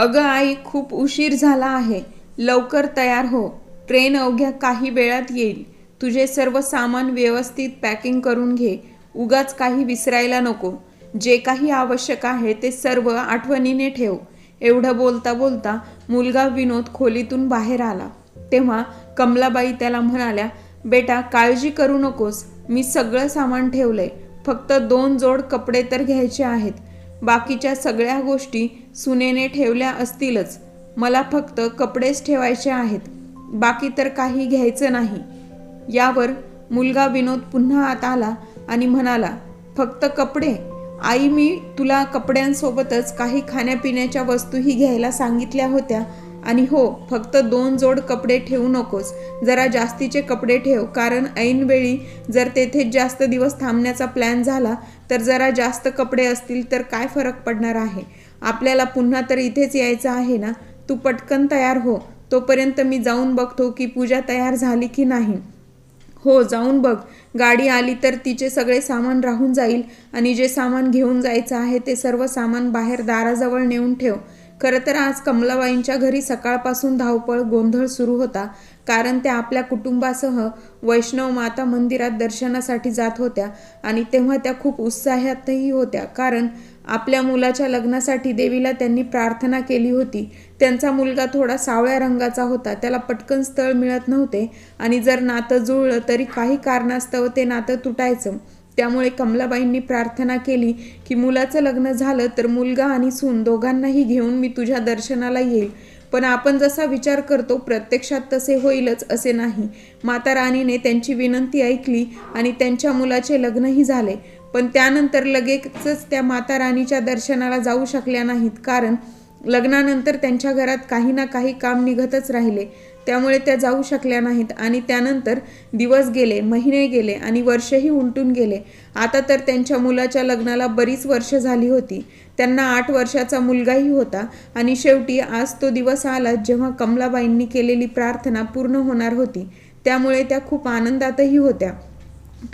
अगं आई खूप उशीर झाला आहे. लवकर तयार हो. ट्रेन अवघ्या काही वेळात येईल. तुझे सर्व सामान व्यवस्थित पॅकिंग करून घे. उगाच काही विसरायला नको. जे काही आवश्यक आहे ते सर्व आठवणीने ठेव. एवढं बोलता बोलता मुलगा विनोद खोलीतून बाहेर आला. तेव्हा कमलाबाई त्याला म्हणाल्या बेटा काळजी करू नकोस. मी सगळं सामान ठेवलंय. फक्त दोन जोड कपडे तर घ्यायचे आहेत. बाकीच्या सगळ्या गोष्टी सुनेने ठेवल्या असतीलच. मला फक्त कपडेच ठेवायचे आहेत. बाकी तर काही घ्यायचं नाही. यावर मुलगा विनोद पुन्हा आत आला आणि म्हणाला फक्त कपडे? आई मी तुला कपड्यांसोबतच काही खाण्यापिण्याच्या वस्तूही घ्यायला सांगितल्या होत्या. आणि हो फक्त दोन जोड कपडे ठेवू नकोस. जरा जास्तीचे कपडे ठेव कारण ऐनवेळी जर तेथे जास्त दिवस थांबण्याचा प्लॅन झाला तर जरा जास्त कपडे असतील तर काय फरक पडणार आहे? आपल्याला पुन्हा तर इथेच यायचं आहे ना? तू पटकन तयार हो. तोपर्यंत मी जाऊन बघतो की पूजा तयार झाली की नाही. हो जाऊन बघ. गाडी आली तर तिचे सगळे सामान राहून जाईल आणि जे सामान घेऊन जायचं आहे ते सर्व सामान बाहेर दाराजवळ नेऊन ठेव. खरं तर आज कमलाबाईंच्या घरी सकाळपासून धावपळ गोंधळ सुरू होता. कारण त्या आपल्या कुटुंबासह वैष्णव माता मंदिरात दर्शनासाठी जात होत्या आणि तेव्हा त्या खूप उत्साहातही होत्या. कारण आपल्या मुलाच्या लग्नासाठी देवीला त्यांनी प्रार्थना केली होती. त्यांचा मुलगा थोडा सावळ्या रंगाचा होता. त्याला पटकन स्थळ मिळत नव्हते आणि जर नातं जुळलं तरी काही कारणास्तव ते नातं तुटायचं. त्यामुळे कमलाबाईंनी प्रार्थना केली की मुलाचं लग्न झालं तर मुलगा आणि सून दोघांनाही घेऊन मी तुझ्या दर्शनाला येईल. पण आपण जसा विचार करतो प्रत्यक्षात तसे होईलच असे नाही. माता राणीने त्यांची विनंती ऐकली आणि त्यांच्या मुलाचे लग्नही झाले. पण त्यानंतर लगेचच त्या माता राणीच्या दर्शनाला जाऊ शकल्या नाहीत. कारण लग्नानंतर त्यांच्या घरात काही ना काही काम निघतच राहिले. त्यामुळे त्या जाऊ शकल्या नाहीत. आणि त्यानंतर दिवस गेले महिने गेले आणि वर्षही उलटून गेले. आता तर त्यांच्या मुलाच्या लग्नाला बरीच वर्ष झाली होती. त्यांना आठ वर्षाचा मुलगाही होता आणि शेवटी आज तो दिवस आला जेव्हा कमलाबाईंनी केलेली प्रार्थना पूर्ण होणार होती. त्यामुळे त्या खूप आनंदातही होत्या.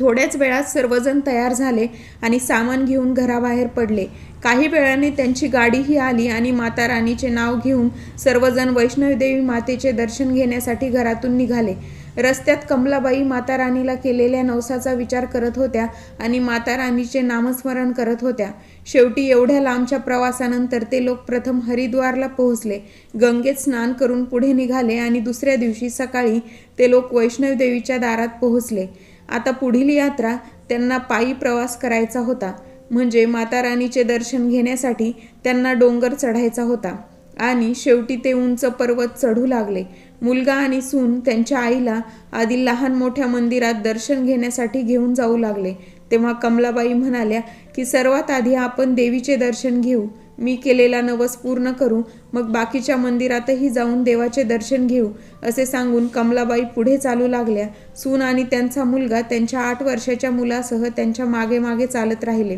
थोड्याच वेळात सर्वजण तयार झाले आणि सामान घेऊन घराबाहेर पडले. काही वेळाने त्यांची गाडीही आली आणि माता राणीचे नाव घेऊन सर्वजण वैष्णवदेवी मातेचे दर्शन घेण्यासाठी घरातून निघाले. रस्त्यात कमलाबाई माता राणीला केलेल्या नवसाचा विचार करत होत्या आणि माता राणीचे नामस्मरण करत होत्या. शेवटी एवढ्या लांबच्या प्रवासानंतर ते लोक प्रथम हरिद्वारला पोहोचले. गंगेत स्नान करून पुढे निघाले आणि दुसऱ्या दिवशी सकाळी ते लोक वैष्णवदेवीच्या दारात पोहोचले. आता पुढील यात्रा त्यांना पायी प्रवास करायचा होता. म्हणजे माता राणीचे दर्शन घेण्यासाठी त्यांना डोंगर चढायचा होता. आणि शेवटी ते उंच पर्वत चढू लागले. मुलगा आणि सून त्यांच्या आईला आधी लहान मोठ्या मंदिरात दर्शन घेण्यासाठी घेऊन जाऊ लागले. तेव्हा कमलाबाई म्हणाल्या की सर्वात आधी आपण देवीचे दर्शन घेऊ. मी केलेला नवस पूर्ण करू मग बाकीच्या मंदिरातही जाऊन देवाचे दर्शन घेऊ असे सांगून कमलाबाई पुढे चालू लागल्या. सून आणि त्यांचा मुलगा त्यांच्या आठ वर्षाच्या मुलासह त्यांच्या मागे मागे चालत राहिले.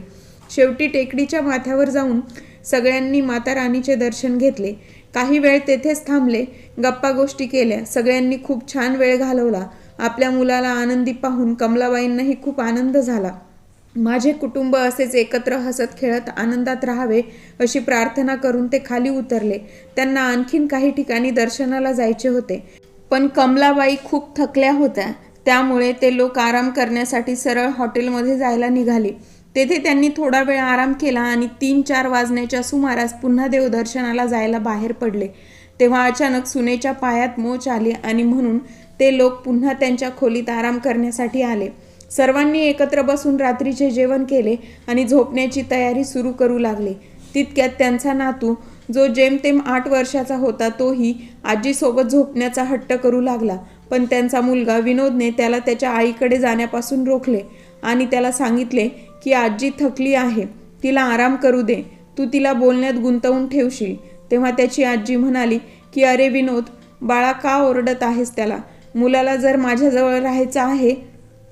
शेवटी टेकडीच्या माथ्यावर जाऊन सगळ्यांनी माता राणीचे दर्शन घेतले. काही वेळ तेथेच थांबले गप्पा गोष्टी केल्या सगळ्यांनी खूप छान वेळ घालवला. आपल्या मुलाला आनंदी पाहून कमलाबाईंनाही खूप आनंद झाला. माझे कुटुंब असेच एकत्र हसत खेळत आनंदात राहावे अशी प्रार्थना करून ते खाली उतरले. त्यांना आणखीन काही ठिकाणी दर्शनाला जायचे होते. पण कमलाबाई खूप थकल्या होत्या. त्यामुळे ते लोक आराम करण्यासाठी सरळ हॉटेलमध्ये जायला निघाले. तेथे त्यांनी थोडा वेळ आराम केला आणि तीन चार वाजण्याच्या सुमारास पुन्हा देवदर्शनाला जायला बाहेर पडले. तेव्हा अचानक सुनेच्या पायात मोच आली आणि म्हणून ते लोक पुन्हा त्यांच्या खोलीत आराम करण्यासाठी आले. सर्वांनी एकत्र बसून रात्रीचे जेवण केले आणि झोपण्याची तयारी सुरू करू लागले. तितक्यात त्यांचा नातू जो जेमतेम आठ वर्षाचा होता तोही आजीसोबत झोपण्याचा हट्ट करू लागला. पण त्यांचा मुलगा विनोदने त्याला त्याच्या आईकडे जाण्यापासून रोखले आणि त्याला सांगितले की आजी थकली आहे. तिला आराम करू दे. तू तिला बोलण्यात गुंतवून ठेवशील. तेव्हा त्याची आजी म्हणाली की अरे विनोद बाळा का ओरडत आहेस त्याला? मुलाला जर माझ्याजवळ राहायचं आहे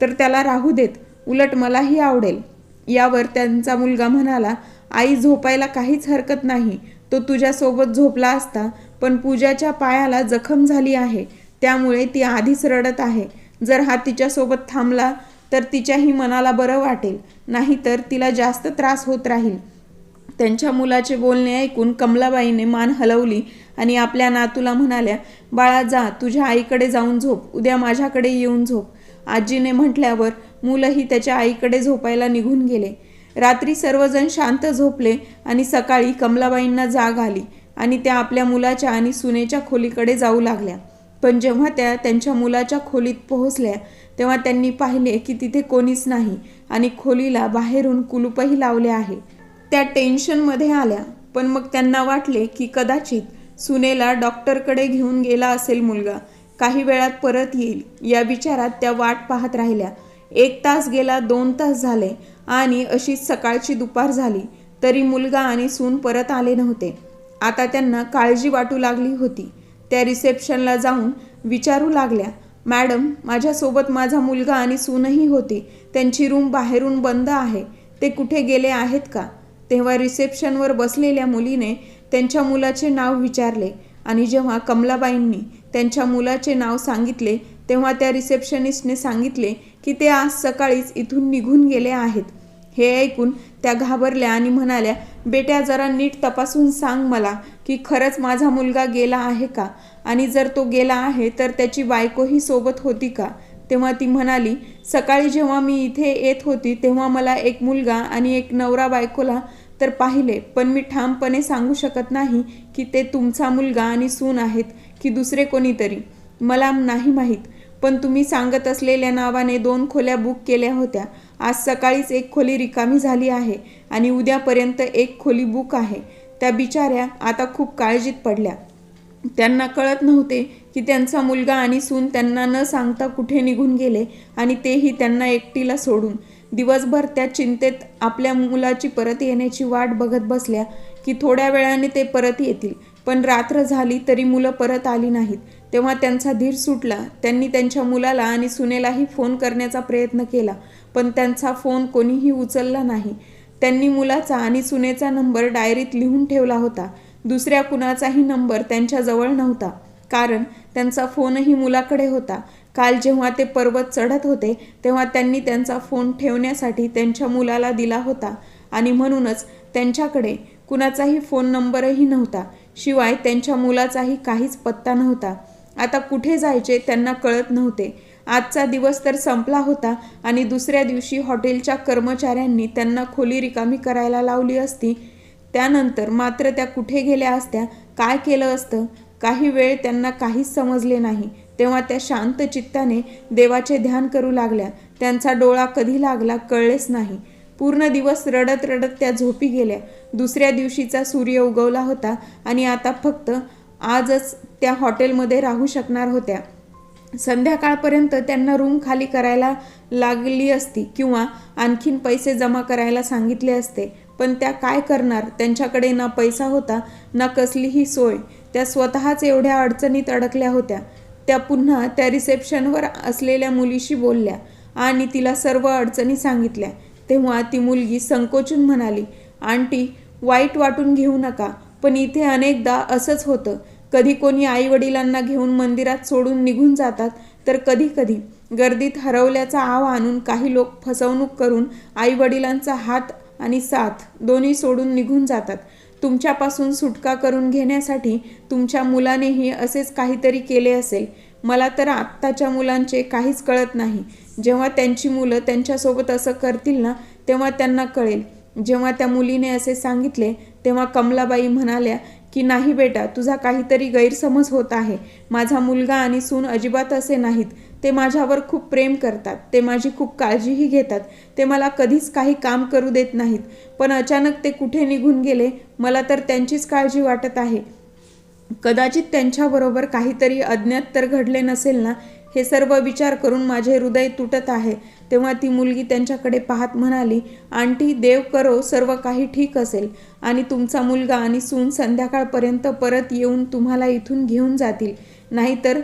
तर त्याला राहू देत उलट मलाही आवडेल. यावर त्यांचा मुलगा म्हणाला आई झोपायला काहीच हरकत नाही. तो तुझ्यासोबत झोपला असता पण पूजाच्या पायाला जखम झाली आहे. त्यामुळे ती आधीच रडत आहे. जर हा तिच्यासोबत थांबला तर तिच्याही मनाला बरं वाटेल. नाहीतर तिला जास्त त्रास होत राहील. त्यांच्या मुलाचे बोलणे ऐकून कमलाबाईने मान हलवली आणि आपल्या नातूला म्हणाल्या बाळा जा तुझ्या आईकडे जाऊन झोप. उद्या माझ्याकडे येऊन झोप. आजीने म्हटल्यावर मुलंही त्याच्या आईकडे झोपायला निघून गेले. रात्री सर्वजण शांत झोपले आणि सकाळी कमलाबाईंना जाग आली आणि त्या आपल्या मुलाच्या आणि सुनेच्या खोलीकडे जाऊ लागल्या. पण जेव्हा त्या त्यांच्या मुलाच्या खोलीत पोहोचल्या तेव्हा त्यांनी पाहिले की तिथे कोणीच नाही आणि खोलीला बाहेरून कुलूपही लावले आहे. त्या टेन्शनमध्ये आल्या. पण मग त्यांना वाटले की कदाचित सुनेला डॉक्टरकडे घेऊन गेला असेल मुलगा. काही वेळात परत येईल. या विचारात त्या वाट पाहत राहिल्या. एक तास गेला दोन तास झाले आणि अशीच सकाळची दुपार झाली. तरी मुलगा आणि सून परत आले नव्हते. आता त्यांना काळजी वाटू लागली होती. त्या रिसेप्शनला जाऊन विचारू लागल्या मॅडम माझ्यासोबत माझा मुलगा आणि सूनही होती. त्यांची रूम बाहेरून बंद आहे. ते कुठे गेले आहेत का? तेव्हा रिसेप्शनवर बसलेल्या मुलीने त्यांच्या मुलाचे नाव विचारले आणि जेव्हा कमलाबाईंनी त्यांच्या मुलाचे नाव सांगितले तेव्हा त्या रिसेप्शनिस्टने सांगितले की ते आज सकाळीच इथून निघून गेले आहेत. हे ऐकून त्या घाबरल्या आणि म्हणाल्या बेट्या जरा नीट तपासून सांग मला की खरंच माझा मुलगा गेला आहे का? आणि जर तो गेला आहे तर त्याची बायकोही सोबत होती का? तेव्हा ती म्हणाली सकाळी जेव्हा मी इथे येत होती तेव्हा मला एक मुलगा आणि एक नवरा बायकोला तर पाहिले पण मी ठामपणे सांगू शकत नाही की ते तुमचा मुलगा आणि सून आहेत. की दुसरे कोणीतरी. मला नाही माहीत पण तुम्ही सांगत असलेल्या नावाने दोन खोल्या बुक केल्या होत्या. आज सकाळीच एक खोली रिकामी झाली आहे आणि उद्यापर्यंत एक खोली बुक आहे. त्या बिचाऱ्या आता खूप काळजीत पडल्या. त्यांना कळत नव्हते की त्यांचा मुलगा आणि सून त्यांना न सांगता कुठे निघून गेले आणि तेही त्यांना एकटीला सोडून. दिवसभर त्या चिंतेत आपल्या मुलाची परत येण्याची वाट बघत बसल्या की थोड्या वेळाने ते परत येतील. पण रात्र झाली तरी मुलं परत आली नाहीत. तेव्हा त्यांचा धीर सुटला. त्यांनी त्यांच्या मुलाला आणि सुनेलाही फोन करण्याचा प्रयत्न केला पण त्यांचा फोन कोणीही उचलला नाही. त्यांनी मुलाचा आणि सुनेचा नंबर डायरीत लिहून ठेवला होता. दुसऱ्या कुणाचाही नंबर त्यांच्याजवळ नव्हता कारण त्यांचा फोनही मुलाकडे होता. काल जेव्हा ते पर्वत चढत होते तेव्हा त्यांनी त्यांचा फोन ठेवण्यासाठी त्यांच्या मुलाला दिला होता आणि म्हणूनच त्यांच्याकडे कुणाचाही फोन नंबरही नव्हता. शिवाय त्यांच्या मुलाचाही काहीच पत्ता नव्हता. आता कुठे जायचे त्यांना कळत नव्हते. आजचा दिवस तर संपला होता आणि दुसऱ्या दिवशी हॉटेलच्या कर्मचाऱ्यांनी त्यांना खोली रिकामी करायला लावली असती. त्यानंतर मात्र त्या कुठे गेल्या असत्या काय केलं असतं काही वेळ त्यांना काहीच समजले नाही. तेव्हा त्या शांत चित्ताने देवाचे ध्यान करू लागल्या. त्यांचा डोळा कधी लागला कळलेच नाही. पूर्ण दिवस रडत रडत त्या झोपी गेल्या. दुसऱ्या दिवशीचा सूर्य उगवला होता आणि आता फक्त आजच त्या हॉटेलमध्ये राहू शकणार होत्या. संध्याकाळपर्यंत त्यांना रूम खाली करायला लागली असती किंवा आणखीन पैसे जमा करायला सांगितले असते. पण त्या काय करणार? त्यांच्याकडे ना पैसा होता ना कसलीही सोय. त्या स्वतःच एवढ्या अडचणीत अडकल्या होत्या. त्या पुन्हा त्या रिसेप्शनवर असलेल्या मुलीशी बोलल्या आणि तिला सर्व अडचणी सांगितल्या. तेव्हा ती मुलगी संकोचून म्हणाली आंटी वाईट वाटून घेऊ नका पण इथे अनेकदा असंच होतं. कधी कोणी आईवडिलांना घेऊन मंदिरात सोडून निघून जातात तर कधी कधी गर्दीत हरवल्याचा आव आणून काही लोक फसवणूक करून आईवडिलांचा हात आणि साथ दोन्ही सोडून निघून जातात. तुमच्यापासून सुटका करून घेण्यासाठी तुमच्या मुलानेही असेच काहीतरी केले असेल. मला तर आत्ताच्या मुलांचे काहीच कळत नाही. जेव्हा त्यांची मुलं त्यांच्यासोबत असं करतील ना तेव्हा त्यांना कळेल. जेव्हा त्या मुलीने असे सांगितले तेव्हा कमलाबाई म्हणाल्या की नाही बेटा तुझा काहीतरी गैरसमज होत आहे. माझा मुलगा आणि सून अजिबात असे नाहीत. ते माझ्यावर खूप प्रेम करतात. ते माझी खूप काळजीही घेतात. ते मला कधीच काही काम करू देत नाहीत. पण अचानक ते कुठे निघून गेले मला तर त्यांचीच काळजी वाटत आहे. कदाचित त्यांच्याबरोबर काहीतरी अज्ञात तर घडले नसेल ना हे सर्व विचार करून माझे हृदय तुटत आहे. तेव्हा ती मुलगी त्यांच्याकडे पाहत म्हणाली आंटी देव करो सर्व काही ठीक असेल. आणि तुमचा मुलगा आणि सून संध्याकाळपर्यंत परत येऊन तुम्हाला इथून घेऊन जातील. नाहीतर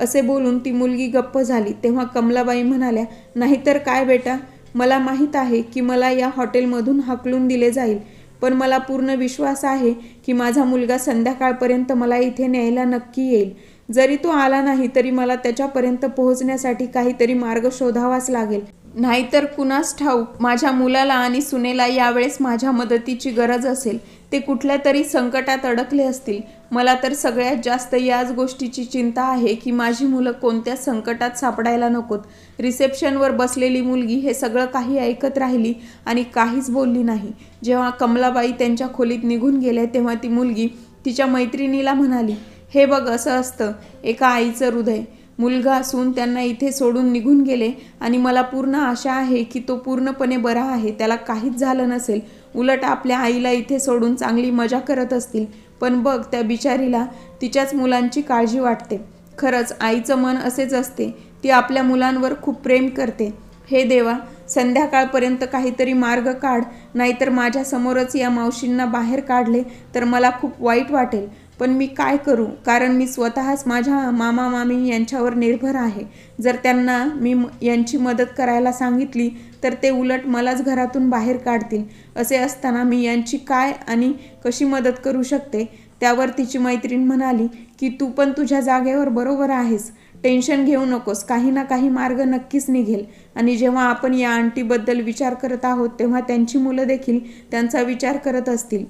असे बोलून ती मुलगी गप्प झाली. तेव्हा कमलाबाई म्हणाल्या नाहीतर काय बेटा? मला माहीत आहे की मला या हॉटेलमधून हाकलून दिले जाईल. पण मला पूर्ण विश्वास आहे की माझा मुलगा संध्याकाळपर्यंत मला इथे न्यायला नक्की येईल. जरी तो आला नाही तरी मला त्याच्यापर्यंत पोहोचण्यासाठी काहीतरी मार्ग शोधावाच लागेल. नाहीतर कुणास ठाऊक माझ्या मुलाला आणि सुनेला यावेळेस माझ्या मदतीची गरज असेल. ते कुठल्या तरी संकटात अडकले असतील. मला तर सगळ्यात जास्त याच गोष्टीची चिंता आहे की माझी मुलं कोणत्या संकटात सापडायला नकोत. रिसेप्शनवर बसलेली मुलगी हे सगळं काही ऐकत राहिली आणि काहीच बोलली नाही. जेव्हा कमलाबाई त्यांच्या खोलीत निघून गेल्या तेव्हा ती मुलगी तिच्या मैत्रिणीला म्हणाली हे बघ असं असतं. एका आईचं हृदय. मुलगा असून त्यांना इथे सोडून निघून गेले आणि मला पूर्ण आशा आहे की तो पूर्णपणे बरा आहे. त्याला काहीच झालं नसेल. उलट आपल्या आईला इथे सोडून चांगली मजा करत असतील. पण बघ त्या बिचारीला तिच्याच मुलांची काळजी वाटते. खरंच आईचं मन असेच असते. ती आपल्या मुलांवर खूप प्रेम करते. हे देवा संध्याकाळपर्यंत काहीतरी मार्ग काढ. नाहीतर माझ्यासमोरच या मावशींना बाहेर काढले तर मला खूप वाईट वाटेल. पण मी काय करू? कारण मी स्वतःच माझ्या मामा मामी यांच्यावर निर्भर आहे. जर त्यांना मी यांची मदत करायला सांगितली तर ते उलट मलाच घरातून बाहेर काढतील. असे असताना मी यांची काय आणि कशी मदत करू शकते? त्यावर तिची मैत्रीण म्हणाली की तू पण तुझ्या जागेवर बरोबर आहेस. टेन्शन घेऊ नकोस. काही ना काही मार्ग नक्कीच निघेल. आणि जेव्हा आपण या आंटीबद्दल विचार करत आहोत तेव्हा त्यांची मुलं देखील त्यांचा विचार करत असतील.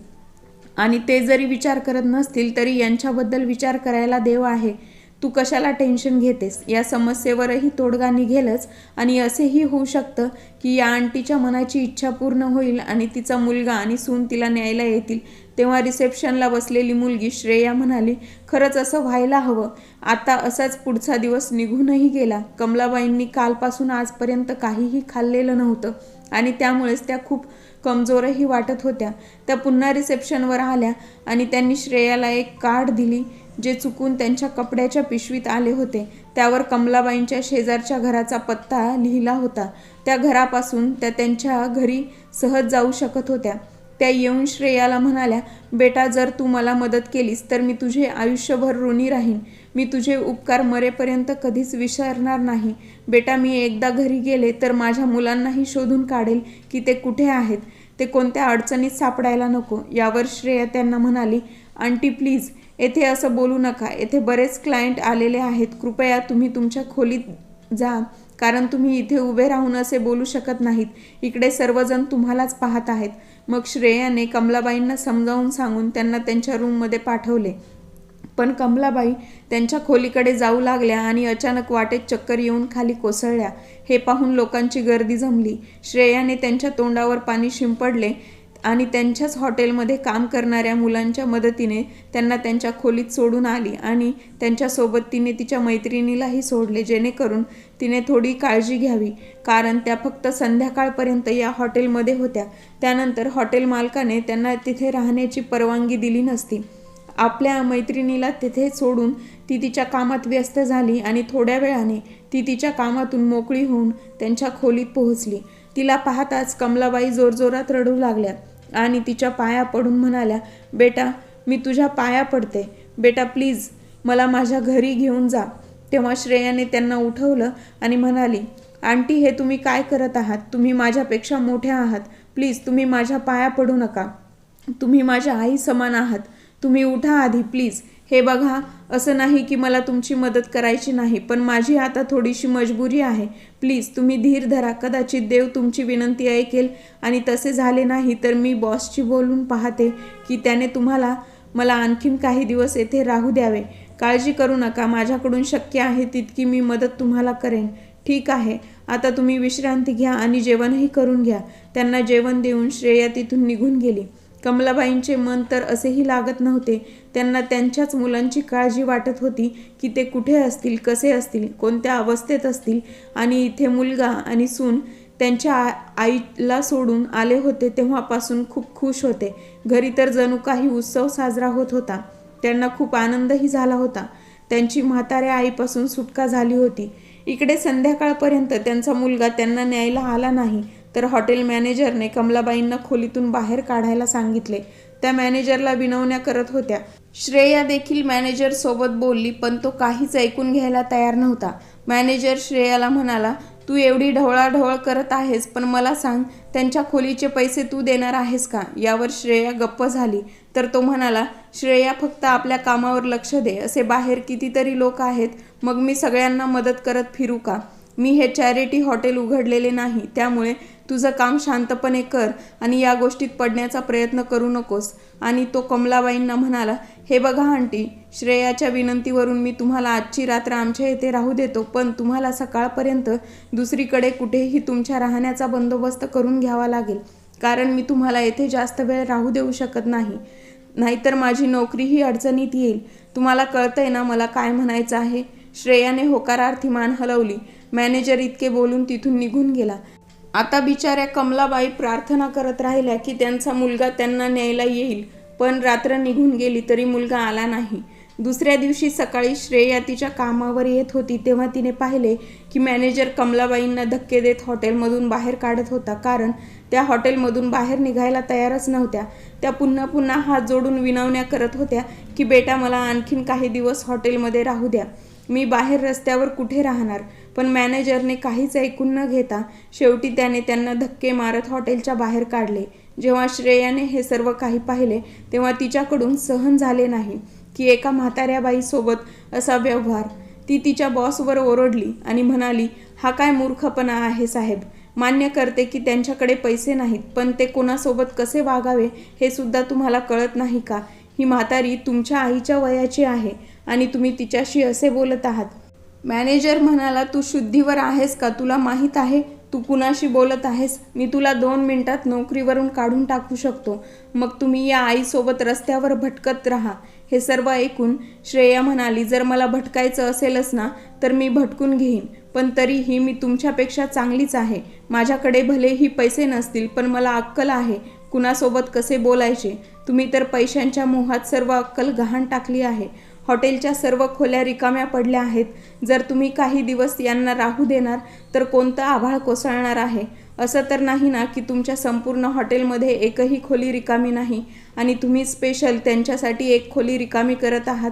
आणि ते जरी विचार करत नसतील तरी यांच्याबद्दल विचार करायला देव आहे. तू कशाला टेन्शन घेतेस? या समस्येवरही तोडगा निघेलच आणि असेही होऊ शकतं की या आंटीच्या मनाची इच्छा पूर्ण होईल आणि तिचा मुलगा आणि सून तिला न्यायला येतील. तेव्हा रिसेप्शनला बसलेली मुलगी श्रेया म्हणाली खरंच असं व्हायला हवं. आता असाच पुढचा दिवस निघूनही गेला. कमलाबाईंनी कालपासून आजपर्यंत काहीही खाल्लेलं नव्हतं. आणि त्यामुळेच त्या खूप कमजोरही वाटत होत्या. त्या पुन्हा रिसेप्शनवर आल्या आणि त्यांनी श्रेयाला एक कार्ड दिली जे चुकून त्यांच्या कपड्याच्या पिशवीत आले होते. त्यावर कमलाबाईंच्या शेजारच्या घराचा पत्ता लिहिला होता. त्या घरापासून त्या त्यांच्या घरी सहज जाऊ शकत होत्या. त्या येऊन श्रेयाला म्हणाल्या बेटा जर तू मला मदत केलीस तर मी तुझे आयुष्यभर ऋणी राहीन. मी तुझे उपकार मरेपर्यंत कधीच विसरणार नाही. बेटा मी एकदा घरी गेले तर माझ्या मुलांनाही शोधून काढेल की ते कुठे आहेत. ते कोणत्या अडचणीत सापडायला नको. यावर श्रेया त्यांना म्हणाली आंटी प्लीज येथे असं बोलू नका. येथे बरेच क्लायंट आलेले आहेत. कृपया तुम्ही तुमच्या खोलीत जा कारण तुम्ही इथे उभे राहून असे बोलू शकत नाहीत. इकडे सर्वजण तुम्हालाच पाहत आहेत. मग श्रेयाने कमलाबाईंना समजावून सांगून त्यांना त्यांच्या रूममध्ये पाठवले. पण कमलाबाई त्यांच्या खोलीकडे जाऊ लागल्या आणि अचानक वाटेत चक्कर येऊन खाली कोसळल्या. हे पाहून लोकांची गर्दी जमली. श्रेयाने त्यांच्या तोंडावर पाणी शिंपडले आणि त्यांच्याच हॉटेलमध्ये काम करणाऱ्या मुलांच्या मदतीने त्यांना त्यांच्या खोलीत सोडून आली आणि त्यांच्यासोबत तिने तिच्या मैत्रिणीलाही सोडले जेणेकरून तिने थोडी काळजी घ्यावी. कारण त्या फक्त संध्याकाळपर्यंत या हॉटेलमध्ये होत्या. त्यानंतर हॉटेल मालकाने त्यांना तिथे राहण्याची परवानगी दिली नसती. आपल्या मैत्रिणीला तिथे सोडून ती तिच्या कामात व्यस्त झाली आणि थोड्या वेळाने ती तिच्या कामातून मोकळी होऊन त्यांच्या खोलीत पोहोचली. तिला पाहताच कमलाबाई जोरजोरात रडू लागल्या आणि तिच्या पाया पडून म्हणाल्या बेटा मी तुझ्या पाया पडते. बेटा प्लीज मला माझ्या घरी घेऊन जा. तेव्हा श्रेयाने त्यांना उठवलं आणि म्हणाली आंटी हे तुम्ही काय करत आहात? तुम्ही माझ्यापेक्षा मोठ्या आहात. प्लीज तुम्ही माझ्या पाया पडू नका. तुम्ही माझ्या आई समान आहात. तुम्ही उठा आधी प्लीज हे बघा असं नाही की मला तुमची मदत करायची नाही पण माझी आता थोडीशी मजबुरी आहे. प्लीज तुम्ही धीर धरा. कदाचित देव तुमची विनंती ऐकेल आणि तसे झाले नाही तर मी बॉसची बोलून पाहते की त्याने तुम्हाला मला आणखीन काही दिवस येथे राहू द्यावे. काळजी करू नका. माझ्याकडून शक्य आहे तितकी मी मदत तुम्हाला करेन. ठीक आहे. आता तुम्ही विश्रांती घ्या आणि जेवणही करून घ्या. त्यांना जेवण देऊन श्रेया तिथून निघून गेली. कमलाबाईंचे मन तर असेही लागत नव्हते. त्यांना त्यांच्याच मुलांची काळजी वाटत होती की ते कुठे असतील कसे असतील कोणत्या अवस्थेत असतील. आणि इथे मुलगा आणि सून त्यांच्या आईला सोडून आले होते तेव्हापासून खूप खुश होते. घरी तर जणू काही उत्सव साजरा होत होता. त्यांना खूप आनंदही झाला होता. त्यांची म्हाताऱ्या आईपासून सुटका झाली होती. इकडे संध्याकाळपर्यंत त्यांचा मुलगा त्यांना न्यायला आला नाही. तर हॉटेल मॅनेजरने कमलाबाईंना खोलीतून बाहेर काढायला सांगितले. त्या मॅनेजरला विनवण्या करत होत्या. श्रेया देखील मॅनेजर सोबत बोलली पण तो काहीच ऐकून घ्यायला तयार नव्हता. मॅनेजर श्रेयाला म्हणाला तू एवढी ढवळाढवळ करत आहेस पण मला सांग त्यांच्या खोलीचे पैसे तू देणार आहेस का? यावर श्रेया गप्प झाली. तर तो म्हणाला श्रेया फक्त आपल्या कामावर लक्ष दे. असे बाहेर कितीतरी लोक आहेत मग मी सगळ्यांना मदत करत फिरू का? मी हे चॅरिटी हॉटेल उघडलेले नाही. त्यामुळे तुझं काम शांतपणे कर आणि या गोष्टीत पडण्याचा प्रयत्न करू नकोस. आणि तो कमलाबाईंना म्हणाला हे बघा आंटी श्रेयाच्या विनंतीवरून मी तुम्हाला आजची रात्र आमच्या येथे राहू देतो पण तुम्हाला सकाळपर्यंत दुसरीकडे कुठेही तुमच्या राहण्याचा बंदोबस्त करून घ्यावा लागेल कारण मी तुम्हाला येथे जास्त वेळ राहू देऊ शकत नाही. नाहीतर माझी नोकरीही अडचणीत येईल. तुम्हाला कळतंय ना मला काय म्हणायचं आहे? श्रेयाने होकारार्थी मान हलवली. मॅनेजर इतके बोलून तिथून निघून गेला. आता बिचाऱ्या कमलाबाई प्रार्थना करत राहिल्या की त्यांचा मुलगा त्यांना न्यायला येईल पण रात्र निघून गेली तरी मुलगा आला नाही. दुसऱ्या दिवशी सकाळी श्रेया तिच्या कामावर येत होती तेव्हा तिने पाहिले की मॅनेजर कमलाबाईंना धक्के देत हॉटेलमधून बाहेर काढत होता कारण त्या हॉटेलमधून बाहेर निघायला तयारच नव्हत्या. त्या पुन्हा पुन्हा हात जोडून विनवण्या करत होत्या की बेटा मला आणखीन काही दिवस हॉटेलमध्ये राहू द्या. मी बाहेर रस्त्यावर कुठे राहणार? पण मॅनेजरने काहीच ऐकून न घेता शेवटी त्याने त्यांना धक्के मारत हॉटेलच्या बाहेर काढले. जेव्हा श्रेयाने हे सर्व काही पाहिले तेव्हा तिच्याकडून सहन झाले नाही की एका म्हाताऱ्या बाईसोबत असा व्यवहार. ती तिच्या बॉसवर ओरडली आणि म्हणाली हा काय मूर्खपणा आहे साहेब. मान्य करते की त्यांच्याकडे पैसे नाहीत पण ते कोणासोबत कसे वागावे हे सुद्धा तुम्हाला कळत नाही का? ही म्हातारी तुमच्या आईच्या वयाची आहे आणि तुम्ही तिच्याशी असे बोलत आहात. मॅनेजर म्हणाला तू शुद्धीवर आहेस का? तुला माहीत आहे? तू कुणाशी बोलत आहेस? मी तुला दोन मिनिटात नोकरीवरून काढून टाकू शकतो. मग तुम्ही या आईसोबत रस्त्यावर भटकत राहा. हे सर्व ऐकून श्रेया म्हणाली जर मला भटकायचं असेलच ना तर मी भटकून घेईन. पण तरीही मी तुमच्यापेक्षा चांगलीच आहे. माझ्याकडे भलेही पैसे नसतील पण मला अक्कल आहे. कुणासोबत कसे बोलायचे? तुम्ही तर पैशांच्या मोहात सर्व अक्कल गहाण टाकली आहे. हॉटेलच्या सर्व खोल्या रिकाम्या पडल्या आहेत. जर तुम्ही काही दिवस यांना राहू देणार तर कोणतं आभाळ कोसळणार आहे? असं तर नाही ना की तुमच्या संपूर्ण हॉटेलमध्ये एकही खोली रिकामी नाही आणि तुम्ही स्पेशल त्यांच्यासाठी एक खोली रिकामी करत आहात?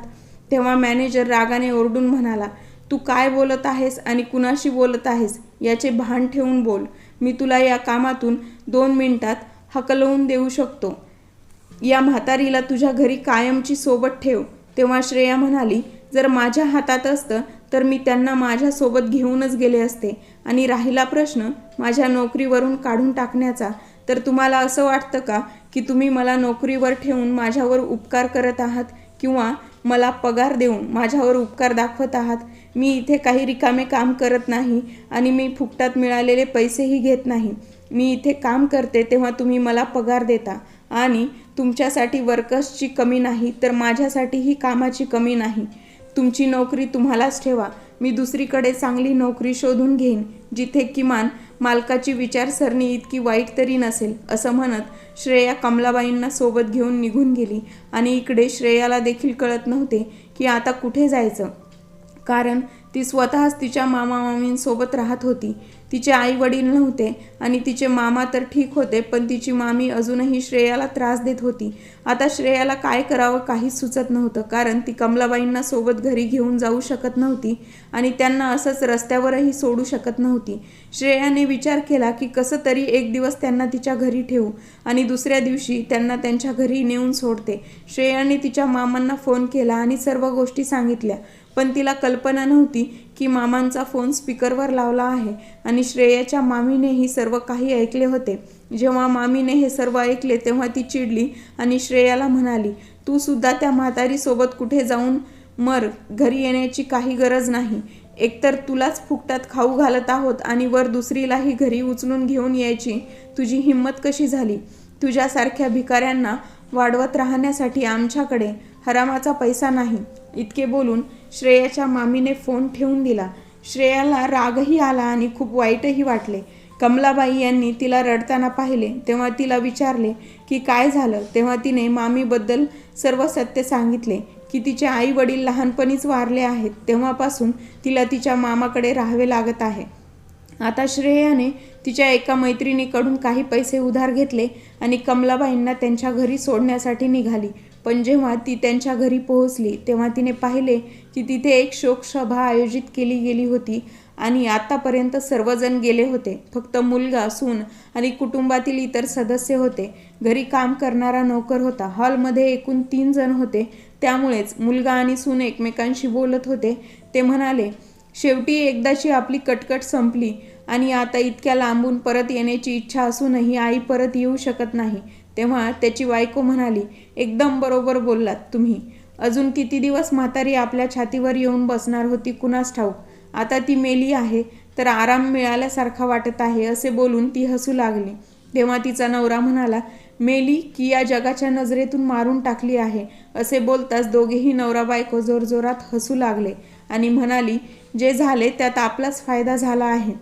तेव्हा मॅनेजर रागाने ओरडून म्हणाला तू काय बोलत आहेस आणि कुणाशी बोलत आहेस? याचे भान ठेवून बोल. मी तुला या कामातून दोन मिनिटात हकलवून देऊ शकतो. या म्हातारीला तुझ्या घरी कायमची सोबत ठेव. तेव्हा श्रेया म्हणाली जर माझ्या हातात असतं तर मी त्यांना माझ्यासोबत घेऊनच गेले असते. आणि राहिला प्रश्न माझ्या नोकरीवरून काढून टाकण्याचा. तर तुम्हाला असं वाटतं का की तुम्ही मला नोकरीवर ठेवून माझ्यावर उपकार करत आहात? किंवा मला पगार देऊन माझ्यावर उपकार दाखवत आहात? मी इथे काही रिकामे काम करत नाही आणि मी फुकटात मिळालेले पैसेही घेत नाही. मी इथे काम करते तेव्हा तुम्ही मला पगार देता. आणि तुमच्यासाठी वर्कर्सची कमी नाही तर माझ्यासाठीही कामाची कमी नाही. तुमची नोकरी तुम्हालाच ठेवा. मी दुसरीकडे चांगली नोकरी शोधून घेईन जिथे किमान मालकाची विचारसरणी इतकी वाईट तरी नसेल असं म्हणत श्रेया कमलाबाईंना सोबत घेऊन निघून गेली. आणि इकडे श्रेयाला देखील कळत नव्हते की आता कुठे जायचं. कारण ती स्वतःच तिच्या मामा मामींसोबत राहत होती. तिचे आई वडील नव्हते आणि तिचे मामा तर ठीक होते पण तिची मामी अजूनही श्रेयाला त्रास देत होती. आता श्रेयाला काय करावं काहीच सुचत नव्हतं कारण ती कमलाबाईंना सोबत घरी घेऊन जाऊ शकत नव्हती आणि त्यांना असंच रस्त्यावरही सोडू शकत नव्हती. श्रेयाने विचार केला की कसं तरी एक दिवस त्यांना तिच्या घरी ठेवू आणि दुसऱ्या दिवशी त्यांना त्यांच्या घरी नेऊन सोडते. श्रेयाने तिच्या मामांना फोन केला आणि सर्व गोष्टी सांगितल्या. पण तिला कल्पना नव्हती की मामांचा फोन स्पीकरवर लावला आहे आणि श्रेयाच्या मामीनेही सर्व काही ऐकले होते. जेव्हा मामीने हे सर्व ऐकले तेव्हा ती चिडली आणि श्रेयाला म्हणाली तू सुद्धा त्या म्हातारीसोबत कुठे जाऊन मर? घरी येण्याची काही गरज नाही. एकतर तुलाच फुकटात खाऊ घालत आहोत आणि वर दुसरीलाही घरी उचलून घेऊन यायची तुझी हिंमत कशी झाली? तुझ्यासारख्या भिकाऱ्यांना वाढवत राहण्यासाठी आमच्याकडे हरामाचा पैसा नाही. इतके बोलून श्रेयाच्या मामीने फोन ठेवून दिला. श्रेयाला रागही आला आणि खूप वाईटही वाटले. कमलाबाई यांनी तिला रडताना पाहिले तेव्हा तिला विचारले की काय झालं? तेव्हा तिने मामीबद्दल सर्व सत्य सांगितले की तिचे आई वडील लहानपणीच वारले आहेत. तेव्हापासून तिला तिच्या मामाकडे राहावे लागत आहे. आता श्रेयाने तिच्या एका मैत्रिणीकडून काही पैसे उधार घेतले आणि कमलाबाईंना त्यांच्या घरी सोडण्यासाठी निघाली. पण जेव्हा ती त्यांच्या घरी पोहोचली तेव्हा तिने पाहिले की तिथे एक शोकसभा आयोजित केली गेली होती आणि आतापर्यंत सर्वजण गेले होते. फक्त मुलगा सून आणि कुटुंबातील इतर सदस्य होते. घरी काम करणारा नोकर होता. हॉलमध्ये एकूण तीन जण होते. त्यामुळेच मुलगा आणि सून एकमेकांशी बोलत होते. ते म्हणाले शेवटी एकदाची आपली कटकट संपली आणि आता इतक्या लांबून परत येण्याची इच्छा असूनही आई परत येऊ शकत नाही. तेव्हा त्याची बायको म्हणाली एकदम बरोबर बोललात तुम्ही. अजून किती दिवस म्हातारी आपल्या छातीवर येऊन बसणार होती कुणास ठाऊक? आता ती मेली आहे तर आराम मिळाल्यासारखा वाटत आहे असे बोलून ती हसू लागली. तेव्हा तिचा नवरा म्हणाला मेली की या जगाच्या नजरेतून मारून टाकली आहे? असे बोलताच दोघेही नवरा बायको जोरजोरात हसू लागले आणि म्हणाली जे झाले त्यात आपलाच फायदा झाला आहे.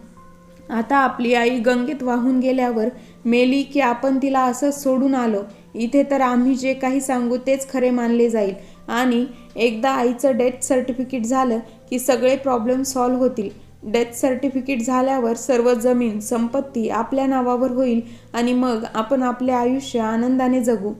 आता आपली आई गंगेत वाहून गेल्यावर मेली की आपण तिला असंच सोडून आलो. इथे तर आम्ही जे काही सांगू तेच खरे मानले जाईल. आणि एकदा आईचं डेथ सर्टिफिकेट झालं की सगळे प्रॉब्लेम सॉल्व्ह होतील. डेथ सर्टिफिकेट झाल्यावर सर्व जमीन संपत्ती आपल्या नावावर होईल आणि मग आपण आपले आयुष्य आनंदाने जगू.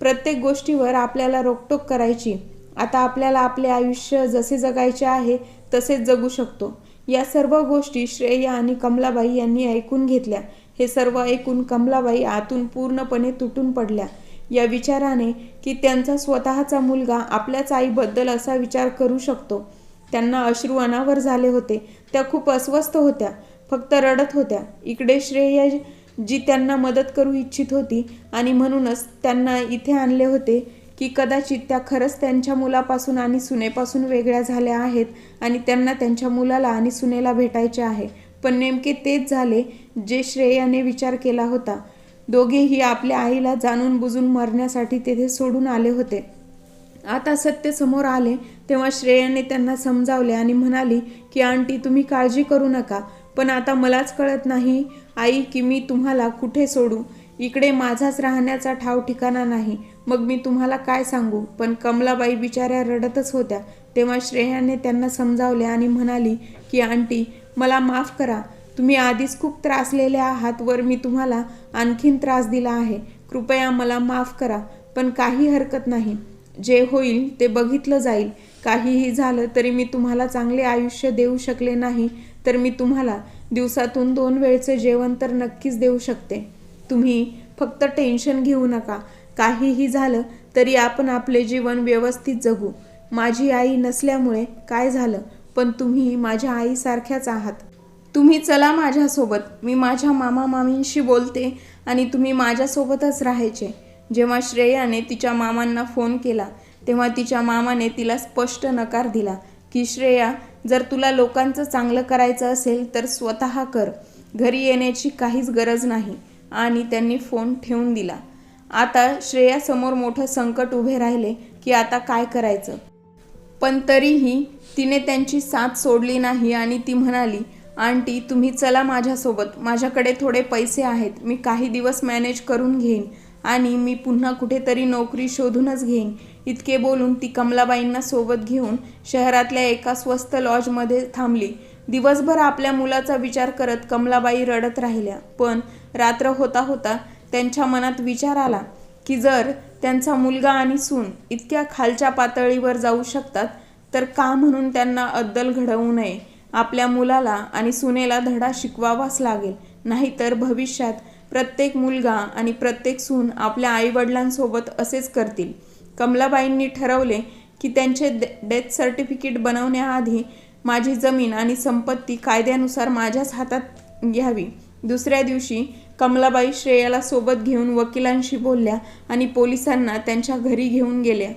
प्रत्येक गोष्टीवर आपल्याला रोकटोक करायची. आता आपल्याला आपले आयुष्य जसे जगायचे आहे तसेच जगू शकतो. या सर्व गोष्टी श्रेया आणि कमलाबाई यांनी ऐकून घेतल्या. हे सर्व ऐकून कमलाबाई आतून पूर्णपणे तुटून पडल्या. या विचाराने की त्यांचा स्वतःचा मुलगा आपल्याच आईबद्दल असा विचार करू शकतो. त्यांना अश्रू अनावर झाले होते. त्या खूप अस्वस्थ होत्या. फक्त रडत होत्या. इकडे श्रेया जी त्यांना मदत करू इच्छित होती आणि म्हणूनच त्यांना इथे आणले होते की कदाचित त्या खरंच त्यांच्या मुलापासून आणि सुनेपासून वेगळ्या झाल्या आहेत आणि त्यांना त्यांच्या मुलाला आणि सुनेला भेटायचे आहे. पण नेमके तेच झाले जे श्रेयाने विचार केला होता. दोघेही आपल्या आईला जाणून बुजून मरण्यासाठी तेथे सोडून आले होते. आता सत्य समोर आले तेव्हा श्रेयाने त्यांना समजावले आणि म्हणाली की आंटी तुम्ही काळजी करू नका पण आता मलाच कळत नाही. आई की मी तुम्हाला कुठे सोडू? इकडे माझाच राहण्याचा ठाव ठिकाणा नाही. मग मी तुम्हाला काय सांगू? पण कमलाबाई बिचाऱ्या रडतच होत्या. तेव्हा श्रेयाने त्यांना समजावले आणि म्हणाली की आंटी मला माफ करा. तुम्ही आधीच खूप त्रासलेले आहात वर मी तुम्हाला आणखीन त्रास दिला आहे. कृपया मला माफ करा पण काही हरकत नाही. जे होईल ते बघितलं जाईल. काहीही झालं तरी मी तुम्हाला चांगले आयुष्य देऊ शकले नाही तर मी तुम्हाला दिवसातून दोन वेळचे जेवण तर नक्कीच देऊ शकते. तुम्ही फक्त टेन्शन घेऊ नका. काहीही झालं तरी आपण आपले जीवन व्यवस्थित जगू. माझी आई नसल्यामुळे काय झालं? पण तुम्ही माझ्या आईसारख्याच आहात. तुम्ही चला माझ्यासोबत. मी माझ्या मामा मामींशी बोलते आणि तुम्ही माझ्यासोबतच राहायचे. जेव्हा श्रेयाने तिच्या मामांना फोन केला तेव्हा तिच्या मामाने तिला स्पष्ट नकार दिला की श्रेया जर तुला लोकांचं चांगलं करायचं असेल तर स्वतः कर. घरी येण्याची काहीच गरज नाही. आणि त्यांनी फोन ठेवून दिला. आता श्रेयासमोर मोठं संकट उभे राहिले की आता काय करायचं? पण तरीही तिने त्यांची साथ सोडली नाही आणि ती म्हणाली आंटी तुम्ही चला माझ्यासोबत. माझ्याकडे थोडे पैसे आहेत. मी काही दिवस मॅनेज करून घेईन आणि मी पुन्हा कुठेतरी नोकरी शोधूनच घेईन. इतके बोलून ती कमलाबाईंना सोबत घेऊन शहरातल्या एका स्वस्त लॉजमध्ये थांबली. दिवसभर आपल्या मुलाचा विचार करत कमलाबाई रडत राहिल्या. पण रात्र होता होता त्यांच्या मनात विचार आला की जर त्यांचा मुलगा आणि सून इतक्या खालच्या पातळीवर जाऊ शकतात तर का म्हणून त्यांना अद्दल घडवू नये? आपल्या मुलाला आणि सुनेला धडा शिकवावाच लागेल. नाहीतर भविष्यात प्रत्येक मुलगा आणि प्रत्येक सून आपल्या आईवडिलांसोबत असेच करतील. कमलाबाईंनी ठरवले की त्यांचे डेथ सर्टिफिकेट बनवण्याआधी माझी जमीन आणि संपत्ती कायद्यानुसार माझ्याच हातात घ्यावी. दुसऱ्या दिवशी कमलाबाई श्रेयाला सोबत घेऊन वकिलांशी बोलल्या आणि पोलिसांना त्यांच्या घरी घेऊन गेल्या.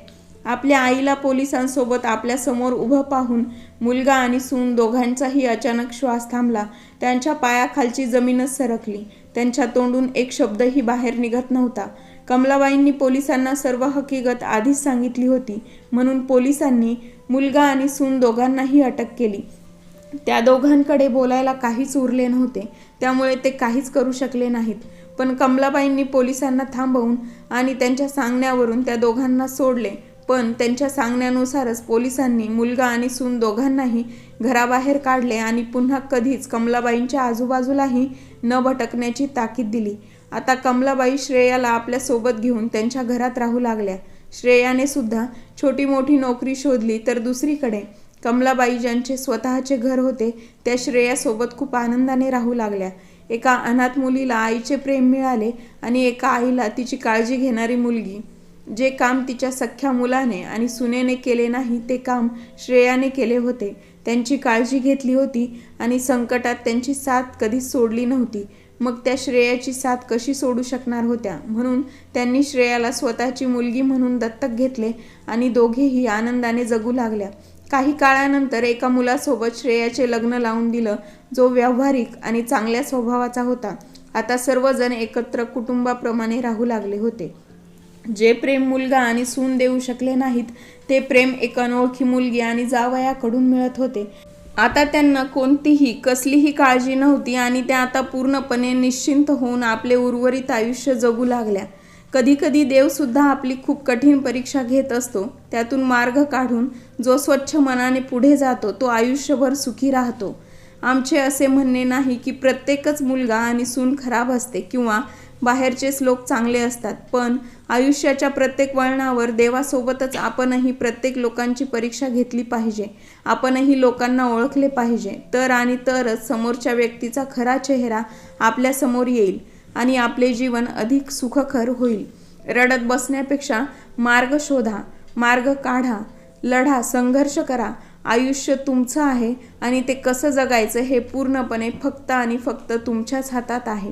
आपल्या आईला पोलिसांसोबत आपल्यासमोर उभं पाहून मुलगा आणि सून दोघांचाही अचानक श्वास थांबला. त्यांच्या पायाखालची जमीनच सरकली. त्यांच्या तोंडून एक शब्दही बाहेर निघत नव्हता. कमलाबाईंनी पोलिसांना सर्व हकीकत आधीच सांगितली होती म्हणून पोलिसांनी मुलगा आणि सून दोघांनाही अटक केली. त्या दोघांकडे बोलायला काहीच उरले नव्हते. त्यामुळे ते काहीच करू शकले नाहीत. पण कमलाबाईंनी पोलिसांना थांबवून आणि त्यांच्या सांगण्यावरून त्या दोघांना सोडले. पण त्यांच्या सांगण्यानुसारच पोलिसांनी मुलगा आणि सून दोघांनाही घराबाहेर काढले आणि पुन्हा कधीच कमलाबाईंच्या आजूबाजूलाही न भटकण्याची ताकीद दिली. आता कमलाबाई श्रेयाला आपल्यासोबत घेऊन त्यांच्या घरात राहू लागल्या. श्रेयाने सुद्धा छोटी मोठी नोकरी शोधली तर दुसरीकडे. कमलाबाई ज्यांचे स्वतःचे घर होते त्या श्रेयासोबत खूप आनंदाने राहू लागल्या. एका अनाथ मुलीला आईचे प्रेम मिळाले आणि एका आईला तिची काळजी घेणारी मुलगी जे काम तिच्या सख्ख्या मुलाने आणि सुनेने केले नाही ते काम श्रेयाने केले होते. त्यांची काळजी घेतली होती आणि संकटात त्यांची साथ कधीच सोडली नव्हती. मग त्या श्रेयाची साथ कशी सोडू शकणार होत्या? म्हणून त्यांनी श्रेयाला स्वतःची मुलगी म्हणून दत्तक घेतले आणि दोघेही आनंदाने जगू लागल्या. काही काळानंतर एका मुलासोबत श्रेयाचे लग्न लावून दिलं जो व्यावहारिक आणि चांगल्या स्वभावाचा होता. आता सर्वजण एकत्र कुटुंबाप्रमाणे राहू लागले होते. जे प्रेम मुलगा आणि सून देऊ शकले नाहीत ते प्रेम एक अनोळखी मुलगी आणि जावयाकडून मिळत होते. आता त्यांना कोणतीही कसलीही काळजी नव्हती आणि त्या आता पूर्णपणे निश्चिंत होऊन आपले उर्वरित आयुष्य जगू लागल्या. कधीकधी देवसुद्धा आपली खूप कठीण परीक्षा घेत असतो. त्यातून मार्ग काढून जो स्वच्छ मनाने पुढे जातो तो आयुष्यभर सुखी राहतो. आमचे असे म्हणणे नाही की प्रत्येकच मुलगा आणि सून खराब असते किंवा बाहेरचेच लोक चांगले असतात. पण आयुष्याच्या प्रत्येक वळणावर देवासोबतच आपणही प्रत्येक लोकांची परीक्षा घेतली पाहिजे. आपणही लोकांना ओळखले पाहिजे. तर आणि तरच समोरच्या व्यक्तीचा खरा चेहरा आपल्यासमोर येईल आणि आपले जीवन अधिक सुखकर होईल. रडत बसण्यापेक्षा मार्ग शोधा मार्ग काढा लढा संघर्ष करा. आयुष्य तुमचं आहे आणि ते कसं जगायचं हे पूर्णपणे फक्त आणि फक्त तुमच्याच हातात आहे.